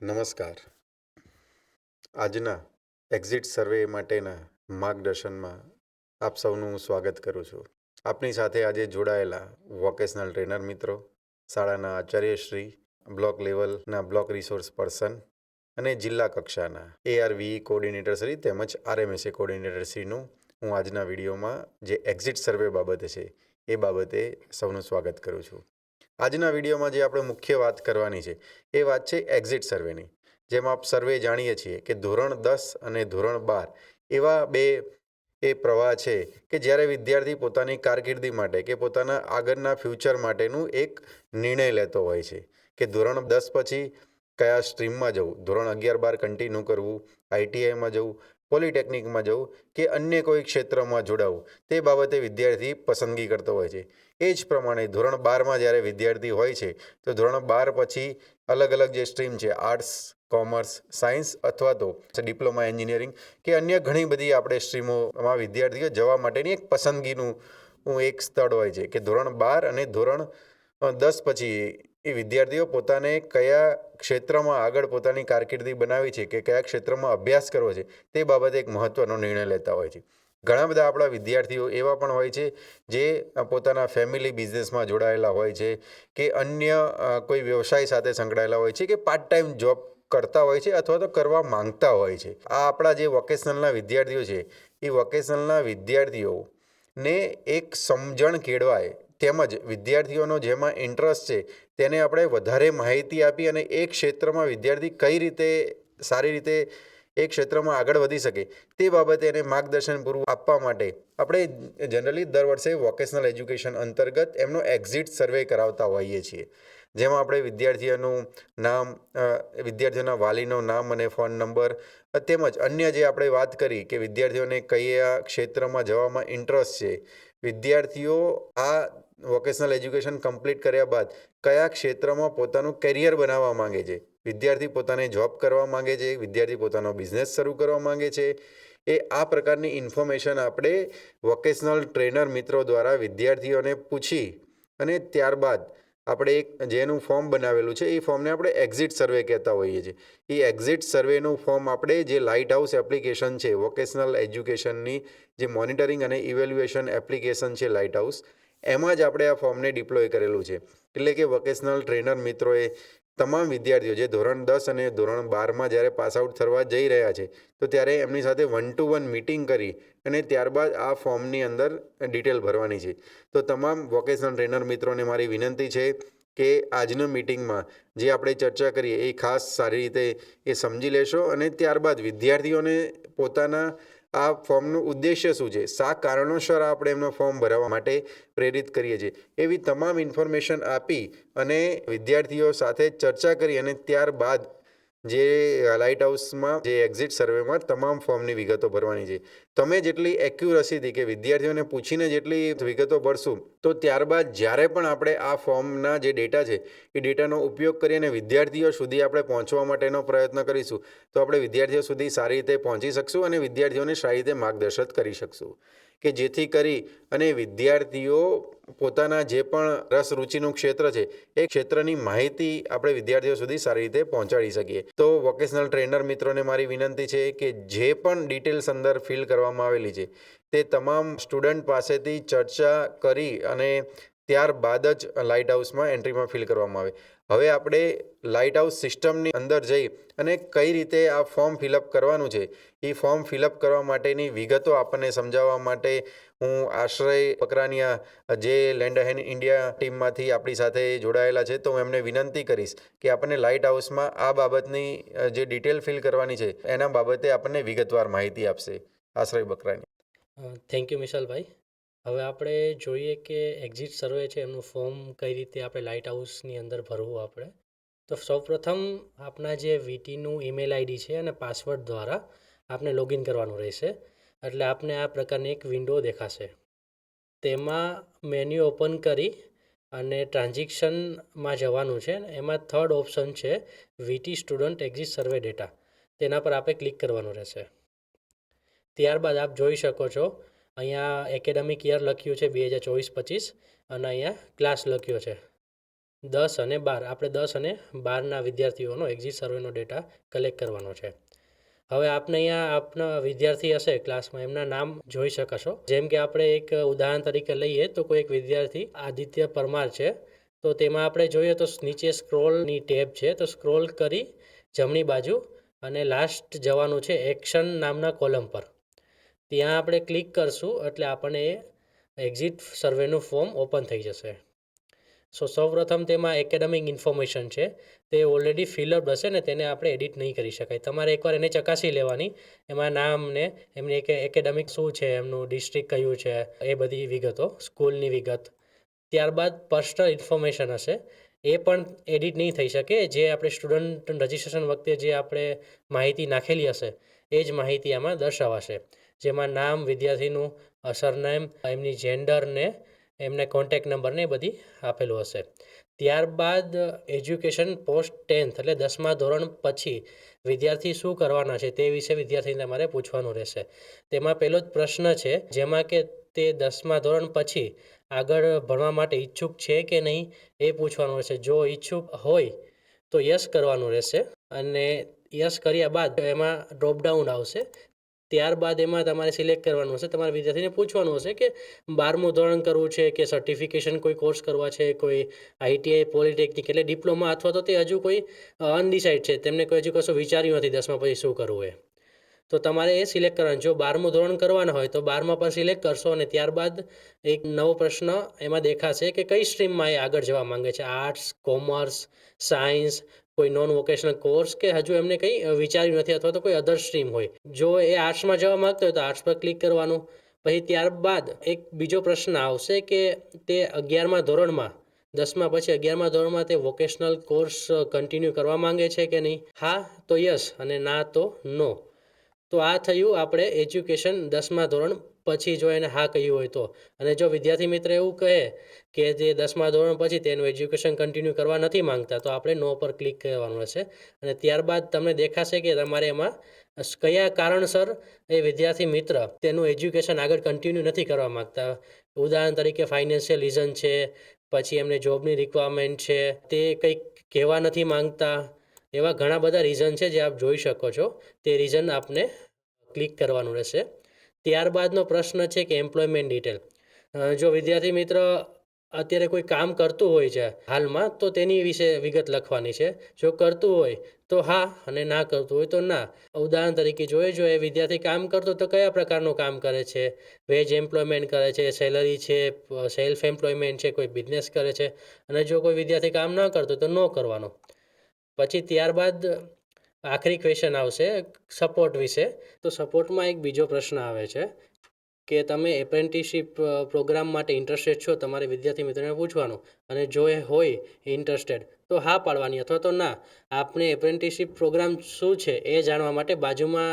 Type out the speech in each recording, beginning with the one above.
નમસ્કાર. આજના એક્ઝિટ સર્વે માટેના માર્ગદર્શનમાં આપ સૌનું સ્વાગત કરું છું. આપની સાથે આજે જોડાયેલા વોકેશનલ ટ્રેનર મિત્રો, શાળાના આચાર્યશ્રી, બ્લોક લેવલના બ્લોક રિસોર્સ પર્સન અને જિલ્લા કક્ષાના એઆરવી કોઓર્ડિનેટરશ્રી તેમજ આરએમએસએ કોઓર્ડિનેટરશ્રીનું હું આજના વિડીયોમાં જે એક્ઝિટ સર્વે બાબતે છે, એ બાબતે સૌનું સ્વાગત કરું છું. આજના વિડીયોમાં જે આપણે મુખ્ય વાત કરવાની છે, એ વાત છે એક્ઝિટ સર્વેની જેમ આપ સર્વે જાણીએ છીએ કે ધોરણ દસ અને ધોરણ બાર એવા બે એ પ્રવાહ છે કે જ્યારે વિદ્યાર્થી પોતાની કારકિર્દી માટે કે પોતાના આગળના ફ્યુચર માટેનું એક નિર્ણય લેતો હોય છે કે ધોરણ દસ પછી કયા સ્ટ્રીમમાં જવું, ધોરણ અગિયાર બાર કન્ટિન્યુ કરવું આઈટીઆઈમાં જવું પોલિટેકનિકમાં જવું કે અન્ય કોઈ ક્ષેત્રમાં જોડાવું, તે બાબતે વિદ્યાર્થી પસંદગી કરતો હોય છે. એ જ પ્રમાણે ધોરણ બારમાં જ્યારે વિદ્યાર્થી હોય છે, તો ધોરણ બાર પછી અલગ અલગ જે સ્ટ્રીમ છે, આર્ટ્સ, કોમર્સ, સાયન્સ અથવા તો ડિપ્લોમા એન્જિનિયરિંગ કે અન્ય ઘણી બધી આપણે સ્ટ્રીમોમાં વિદ્યાર્થીઓ જવા માટેની એક પસંદગીનું એક સ્થળ હોય છે કે ધોરણ બાર અને ધોરણ દસ પછી એ વિદ્યાર્થીઓ પોતાને કયા ક્ષેત્રમાં આગળ પોતાની કારકિર્દી બનાવી છે કે કયા ક્ષેત્રમાં અભ્યાસ કરવો છે તે બાબતે એક મહત્ત્વનો નિર્ણય લેતા હોય છે. ઘણા બધા આપણા વિદ્યાર્થીઓ એવા પણ હોય છે જે પોતાના ફેમિલી બિઝનેસમાં જોડાયેલા હોય છે કે અન્ય કોઈ વ્યવસાય સાથે સંકળાયેલા હોય છે કે પાર્ટ ટાઈમ જોબ કરતા હોય છે અથવા તો કરવા માંગતા હોય છે. આ આપણા જે વોકેશનલના વિદ્યાર્થીઓ છે, એ વોકેશનલના વિદ્યાર્થીઓને એક સમજણ કેળવાય તેમજ વિદ્યાર્થીઓનો જેમાં ઇન્ટરેસ્ટ છે તેને આપણે વધારે માહિતી આપી અને એ ક્ષેત્રમાં વિદ્યાર્થી કઈ રીતે સારી રીતે એ ક્ષેત્રમાં આગળ વધી શકે તે બાબતે એને માર્ગદર્શન પૂરું આપવા માટે આપણે જનરલી દર વર્ષે વોકેશનલ એજ્યુકેશન અંતર્ગત એમનો એક્ઝિટ સર્વે કરાવતા હોઈએ છીએ. જેમાં આપણે વિદ્યાર્થીઓનું નામ વિદ્યાર્થીઓના વાલીનું નામ અને ફોન નંબર તેમજ અન્ય જે આપણે વાત કરી કે વિદ્યાર્થીઓને કયા ક્ષેત્રમાં જવામાં ઇન્ટરેસ્ટ છે, વિદ્યાર્થીઓ આ વોકેશનલ એજ્યુકેશન કમ્પ્લીટ કર્યા બાદ કયા ક્ષેત્રમાં પોતાનું કેરિયર બનાવવા માંગે છે? વિદ્યાર્થી પોતાને જોબ કરવા માંગે છે? વિદ્યાર્થી પોતાનો બિઝનેસ શરૂ કરવા માંગે છે? એ આ પ્રકારની ઇન્ફોર્મેશન આપણે વોકેશનલ ટ્રેનર મિત્રો દ્વારા વિદ્યાર્થીઓને પૂછી અને ત્યારબાદ આપણે એક જેનું ફોર્મ બનાવેલું છે, એ ફોર્મને આપણે એક્ઝિટ સર્વે કહેતા હોઈએ છીએ. એ એક્ઝિટ સર્વેનું ફોર્મ આપણે જે લાઇટ હાઉસ એપ્લિકેશન છે વોકેશનલ એજ્યુકેશનની જે મોનિટરિંગ અને ઇવેલ્યુએશન એપ્લિકેશન છે લાઇટ હાઉસ એમાં જ આપણે આ ફોર્મને ડિપ્લોય કરેલું છે. એટલે કે વોકેશનલ ટ્રેનર મિત્રોએ તમામ વિદ્યાર્થીઓ જે ધોરણ દસ અને ધોરણ બારમાં જ્યારે પાસ આઉટ થવા જઈ રહ્યા છે, તો ત્યારે એમની સાથે વન ટુ વન મિટિંગ કરી અને ત્યારબાદ આ ફોર્મની અંદર ડિટેલ ભરવાની છે. તો તમામ વોકેશનલ ટ્રેનર મિત્રોને મારી વિનંતી છે કે આજની મિટિંગમાં જે આપણે ચર્ચા કરીએ એ ખાસ સારી રીતે એ સમજી લેશો અને ત્યારબાદ વિદ્યાર્થીઓને પોતાના આ ફોર્મનું ઉદ્દેશ્ય શું છે? શા કારણોસર આપણે એમનો ફોર્મ ભરાવવા માટે પ્રેરિત કરીએ છીએ? એવી તમામ ઇન્ફોર્મેશન આપી અને વિદ્યાર્થીઓ સાથે ચર્ચા કરી અને ત્યારબાદ જે લાઇટ હાઉસમાં જે એક્ઝિટ સર્વેમાં તમામ ફોર્મની વિગતો ભરવાની છે. તમે જેટલી એક્યુરસીથી કે વિદ્યાર્થીઓને પૂછીને જેટલી વિગતો ભરશું, તો ત્યારબાદ જ્યારે પણ આપણે આ ફોર્મના જે ડેટા છે, એ ડેટાનો ઉપયોગ કરીને વિદ્યાર્થીઓ સુધી આપણે પહોંચવા માટેનો પ્રયત્ન કરીશું, તો આપણે વિદ્યાર્થીઓ સુધી સારી રીતે પહોંચી શકશું અને વિદ્યાર્થીઓને સારી રીતે માર્ગદર્શન કરી શકશું. કે જેથી કરી અને વિદ્યાર્થીઓ પોતાના જે પણ રસ રુચિનું ક્ષેત્ર છે, એ ક્ષેત્રની માહિતી આપણે વિદ્યાર્થીઓ સુધી સારી રીતે પહોંચાડી શકીએ. તો વોકેશનલ ટ્રેનર મિત્રોને મારી વિનંતી છે કે જે પણ ડિટેલ્સ અંદર ફિલ કરવામાં આવેલી છે, તે તમામ સ્ટુડન્ટ પાસેથી ચર્ચા કરી અને ત્યારબાદ જ લાઇટ હાઉસમાં એન્ટ્રીમાં ફિલ કરવામાં આવે. હવે આપણે લાઇટ હાઉસ સિસ્ટમની અંદર જઈ અને કઈ રીતે આ ફોર્મ ફિલઅપ કરવાનું છે. એ ફોર્મ ફિલઅપ કરવા માટેની વિગતો આપણને સમજાવવા માટે હું આશ્રય પકરાનિયા જે લેન્ડ હેન્ડ ઇન્ડિયા ટીમમાંથી આપણી સાથે જોડાયેલા છે તો હું એમને વિનંતી કરીશ કે આપણને લાઇટ હાઉસમાં આ બાબતની જે ડિટેલ ફિલ કરવાની છે એના બાબતે આપણને વિગતવાર માહિતી આપશે. આશ્રય બકરાની થેન્ક યુ મિશાલભાઈ. હવે આપણે જોઈએ કે એક્ઝિટ સર્વે છે, એમનું ફોર્મ કઈ રીતે આપણે લાઇટ હાઉસની અંદર ભરવું આપણે. તો સૌપ્રથમ આપના જે વીટીનું ઈમેલ આઈડી છે અને પાસવર્ડ દ્વારા આપને લોગિન કરવાનું રહેશે. એટલે આપને આ પ્રકારની એક વિન્ડો દેખાશે. તેમાં મેન્યુ ઓપન કરી અને ટ્રાન્ઝેક્શનમાં જવાનું છે. એમાં થર્ડ ઓપ્શન છે, VT student exit survey data તેના પર આપણે ક્લિક કરવાનું રહેશે. ત્યારબાદ આપ જોઈ શકો છો અહીંયા એકેડેમિક યર લખ્યું છે બે હજાર ચોવીસ પચીસ અને અહીંયા ક્લાસ લખ્યો છે. દસ અને બાર, આપણે દસ અને બારના વિદ્યાર્થીઓનો એક્ઝિટ સર્વેનો ડેટા કલેક્ટ કરવાનો છે. હવે આપને અહીંયા આપના વિદ્યાર્થી હશે ક્લાસમાં એમના નામ જોઈ શકશો. જેમ કે આપણે એક ઉદાહરણ તરીકે લઈએ તો કોઈ એક વિદ્યાર્થી આદિત્ય પરમાર છે, તો તેમાં આપણે જોઈએ તો નીચે સ્ક્રોલની ટેબ છે, તો સ્ક્રોલ કરી જમણી બાજુ અને લાસ્ટ જવાનું છે એક્શન નામના કોલમ પર. ત્યાં આપણે ક્લિક કરશું એટલે આપણને એ એક્ઝિટ સર્વેનું ફોર્મ ઓપન થઈ જશે. સો સૌપ્રથમ તેમાં એકેડેમિક ઇન્ફોર્મેશન છે. તે ઓલરેડી ફિલઅપ હશે ને તેને આપણે એડિટ નહીં કરી શકાય. તમારે એકવાર એને ચકાસી લેવાની. એમાં નામ ને એમની એક એકેડેમિક શું છે, એમનું ડિસ્ટ્રિક્ટ કયું છે, એ બધી વિગતો સ્કૂલની વિગત. ત્યારબાદ પર્સનલ ઇન્ફોર્મેશન હશે. એ પણ એડિટ નહીં થઈ શકે. જે આપણે સ્ટુડન્ટ રજિસ્ટ્રેશન વખતે જે આપણે માહિતી નાખેલી હશે, એ જ માહિતી આમાં દર્શાવાશે. જેમાં નામ, વિદ્યાર્થીનું સરનેમ એમની જેન્ડર ને, એમને કોન્ટેક નંબર ને બધી આપેલું હશે. ત્યારબાદ એજ્યુકેશન પોસ્ટ ટેન્થ એટલે દસમા ધોરણ પછી વિદ્યાર્થી શું કરવાના છે તે વિશે વિદ્યાર્થીને તમારે પૂછવાનું રહેશે. તેમાં પહેલો જ પ્રશ્ન છે, જેમાં કે તે દસમા ધોરણ પછી આગળ ભણવા માટે ઈચ્છુક છે કે નહીં એ પૂછવાનું રહેશે. જો ઈચ્છુક હોય તો યસ કરવાનું રહેશે અને યસ કર્યા બાદ એમાં ડ્રોપડાઉન આવશે. ત્યારબાદ એમાં તમારે સિલેક્ટ કરવાનું હશે. તમારા વિદ્યાર્થીને પૂછવાનું હશે કે બારમું ધોરણ કરવું છે કે સર્ટિફિકેશન કોઈ કોર્સ કરવા છે, કોઈ આઈટીઆઈ પોલિટેકનિક એટલે ડિપ્લોમા અથવા તો તે હજુ કોઈ અનડિસાઇડ છે. તેમને કોઈ હજુ કશું વિચાર્યું નથી દસમા પછી શું કરવું એ. તો તમારે એ સિલેક્ટ કરવાનું. જો બારમું ધોરણ કરવાના હોય તો બારમાં પર સિલેક્ટ કરશો અને ત્યારબાદ એક નવો પ્રશ્ન એમાં દેખાશે કે કઈ સ્ટ્રીમમાં એ આગળ જવા માંગે છે. આર્ટ્સ, કોમર્સ, સાયન્સ, કોઈ નોન વોકેશનલ કોર્સ કે હજુ એમને કંઈ વિચાર્યું નથી અથવા તો કોઈ અધર સ્ટ્રીમ હોય. જો એ આર્ટ્સમાં જવા માંગતો હોય તો આર્ટ્સ પર ક્લિક કરવાનું. પછી ત્યારબાદ એક બીજો પ્રશ્ન આવશે કે તે અગિયારમા ધોરણમાં, દસમા પછી અગિયારમા ધોરણમાં તે વોકેશનલ કોર્સ કન્ટિન્યુ કરવા માંગે છે કે નહીં? હા તો યસ અને ના તો નો તો આ થયું આપણે એજ્યુકેશન દસમા ધોરણ પછી જો એને હા કહ્યું હોય તો. અને જો વિદ્યાર્થી મિત્ર એવું કહે કે જે દસમા ધોરણ પછી તેનું એજ્યુકેશન કન્ટિન્યુ કરવા નથી માંગતા, તો આપણે નો પર ક્લિક કરવાનું રહેશે. અને ત્યારબાદ તમને દેખાશે કે તમારે એમાં કયા કારણસર એ વિદ્યાર્થી મિત્ર તેનું એજ્યુકેશન આગળ કન્ટિન્યુ નથી કરવા માંગતા. ઉદાહરણ તરીકે ફાઇનાન્શિયલ રીઝન છે, પછી એમને જોબની રિક્વાયરમેન્ટ છે, તે કંઈક કહેવા નથી માંગતા. એવા ઘણા બધા રીઝન છે જે આપ જોઈ શકો છો. તે રીઝન આપને ક્લિક કરવાનું રહેશે. ત્યારબાદનો પ્રશ્ન છે કે એમ્પ્લોયમેન્ટ ડિટેલ જો વિદ્યાર્થી મિત્ર અત્યારે કોઈ કામ કરતું હોય છે હાલમાં, તો તેની વિશે વિગત લખવાની છે. જો કરતું હોય, તો હા અને ના કરતું હોય તો ના. ઉદાહરણ તરીકે જોઈએ, જો એ વિદ્યાર્થી કામ કરતો તો કયા પ્રકારનું કામ કરે છે? વેજ એમ્પ્લોયમેન્ટ કરે છે સેલરી છે સેલ્ફ એમ્પ્લોયમેન્ટ છે, કોઈ બિઝનેસ કરે છે. અને જો કોઈ વિદ્યાર્થી કામ ન કરતો તો ન કરવાનો. પછી ત્યારબાદ આખરી ક્વેશ્ચન આવશે સપોર્ટ વિશે. તો સપોર્ટમાં એક બીજો પ્રશ્ન આવે છે કે તમે એપ્રેન્ટિસશીપ પ્રોગ્રામ માટે ઇન્ટરેસ્ટેડ છો, તમારે વિદ્યાર્થી મિત્રોને પૂછવાનું અને જો એ હોય ઇન્ટરેસ્ટેડ તો હા પાડવાની અથવા તો ના. આપણે એપ્રેન્ટિસશીપ પ્રોગ્રામ શું છે એ જાણવા માટે બાજુમાં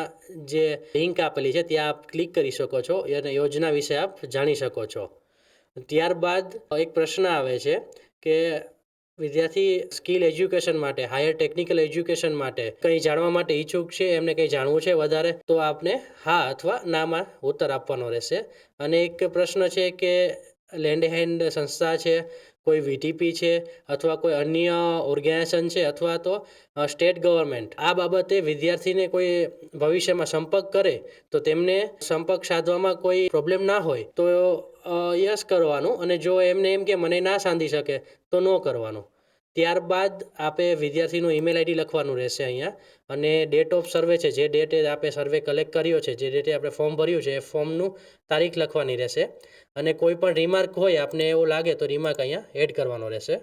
જે લિંક આપેલી છે, ત્યાં આપ ક્લિક કરી શકો છો અને યોજના વિશે આપ જાણી શકો છો. ત્યારબાદ એક પ્રશ્ન આવે છે કે વિદ્યાર્થી સ્કિલ એજ્યુકેશન માટે, હાયર ટેકનિકલ એજ્યુકેશન માટે કંઈ જાણવા માટે ઈચ્છુક છે, એમને કંઈ જાણવું છે વધારે, તો આપને હા અથવા નામાં ઉત્તર આપવાનો રહેશે. અને એક પ્રશ્ન છે કે લેન્ડ હેન્ડ સંસ્થા છે કોઈ વીટીપી છે અથવા કોઈ અન્ય ઓર્ગેનાઇઝેશન છે અથવા તો સ્ટેટ ગવર્મેન્ટ, આ બાબતે વિદ્યાર્થીને કોઈ ભવિષ્યમાં સંપર્ક કરે, તો તેમને સંપર્ક સાધવામાં કોઈ પ્રોબ્લેમ ના હોય, તો યસ કરવાનું અને જો એમને એમ કે મને ના સાંધી શકે, તો નો કરવાનું. ત્યારબાદ આપે વિદ્યાર્થીનું ઈમેલ આઈડી લખવાનું રહેશે અહીંયા, અને ડેટ ઓફ સર્વે છે, જે ડેટે આપણે સર્વે કલેક્ટ કર્યો છે, જે ડેટે આપણે ફોર્મ ભર્યું છે, એ ફોર્મનું તારીખ લખવાની રહેશે. અને કોઈ પણ રિમાર્ક હોય, આપને એવું લાગે તો રિમાર્ક અહીંયા એડ કરવાનો રહેશે.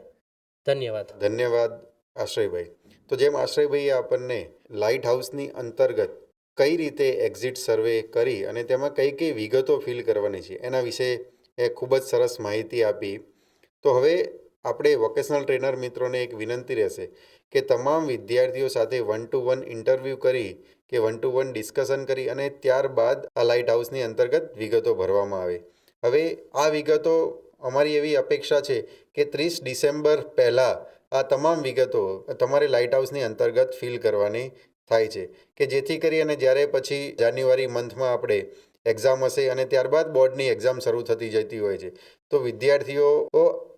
ધન્યવાદ. ધન્યવાદ, આશ્રયભાઈ. તો જેમ આશ્રયભાઈએ આપણને લાઇટ હાઉસની અંતર્ગત કઈ રીતે એક્ઝિટ સર્વે કરી અને તેમાં કઈ કઈ વિગતો ફિલ કરવાની છે, એના વિશે એ ખૂબ જ સરસ માહિતી આપી. તો હવે આપણે વોકેશનલ ટ્રેનર મિત્રોને એક વિનંતી રહેશે કે તમામ વિદ્યાર્થીઓ સાથે વન ટુ વન ઇન્ટરવ્યૂ કરી કે વન ટુ વન ડિસ્કશન કરી અને ત્યારબાદ આ લાઇટ હાઉસની અંતર્ગત વિગતો ભરવામાં આવે. હવે આ વિગતો અમારી એવી અપેક્ષા છે કે ત્રીસ ડિસેમ્બર પહેલાં આ તમામ વિગતો તમારે લાઇટ હાઉસની અંતર્ગત ફિલ કરવાની થાય છે કે જેથી કરી અને જ્યારે પછી જાન્યુઆરી મંથમાં આપણે એક્ઝામ હશે અને ત્યારબાદ બોર્ડની એક્ઝામ શરૂ થતી જતી હોય છે. તો વિદ્યાર્થીઓ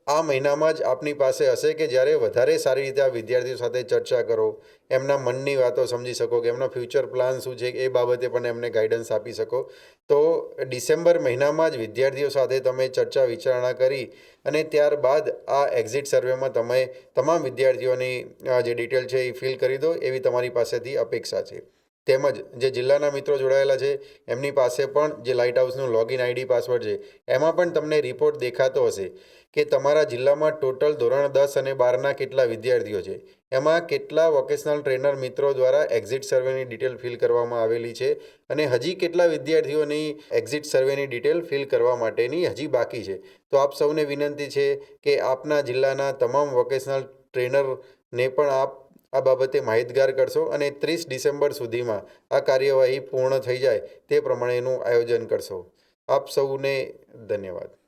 આ મહિનામાં જ આપની પાસે હશે કે જ્યારે વધારે સારી રીતે આ વિદ્યાર્થીઓ સાથે ચર્ચા કરો, એમના મનની વાતો સમજી શકો કે એમના ફ્યુચર પ્લાન શું છે, એ બાબતે પણ એમને ગાઈડન્સ આપી શકો. તો ડિસેમ્બર મહિનામાં જ વિદ્યાર્થીઓ સાથે તમે ચર્ચા વિચારણા કરી અને ત્યારબાદ આ એક્ઝિટ સર્વેમાં તમે તમામ વિદ્યાર્થીઓની જે ડિટેલ છે એ ફિલ કરી દો, એવી તમારી પાસેથી અપેક્ષા છે. તેમજ જે જિલ્લાના મિત્રો જોડાયેલા છે, એમની પાસે પણ જે લાઇટ હાઉસનું લોગિન આઈડી પાસવર્ડ છે, એમાં પણ તમને રિપોર્ટ દેખાતો હશે કે તમારા જિલ્લામાં ટોટલ ધોરણ દસ અને બારના કેટલા વિદ્યાર્થીઓ છે. એમાં કેટલા વોકેશનલ ટ્રેનર મિત્રો દ્વારા એક્ઝિટ સર્વેની ડિટેલ ફિલ કરવામાં આવેલી છે અને હજી કેટલા વિદ્યાર્થીઓની એક્ઝિટ સર્વેની ડિટેલ ફિલ કરવા માટેની હજી બાકી છે. તો આપ સૌને વિનંતી છે કે આપના જિલ્લાના તમામ વોકેશનલ ટ્રેનરને પણ આપ આ બાબતે માહિતગાર કરશો અને ત્રીસ ડિસેમ્બર સુધીમાં આ કાર્યવાહી પૂર્ણ થઈ જાય તે પ્રમાણેનું આયોજન કરશો. આપ સૌને ધન્યવાદ.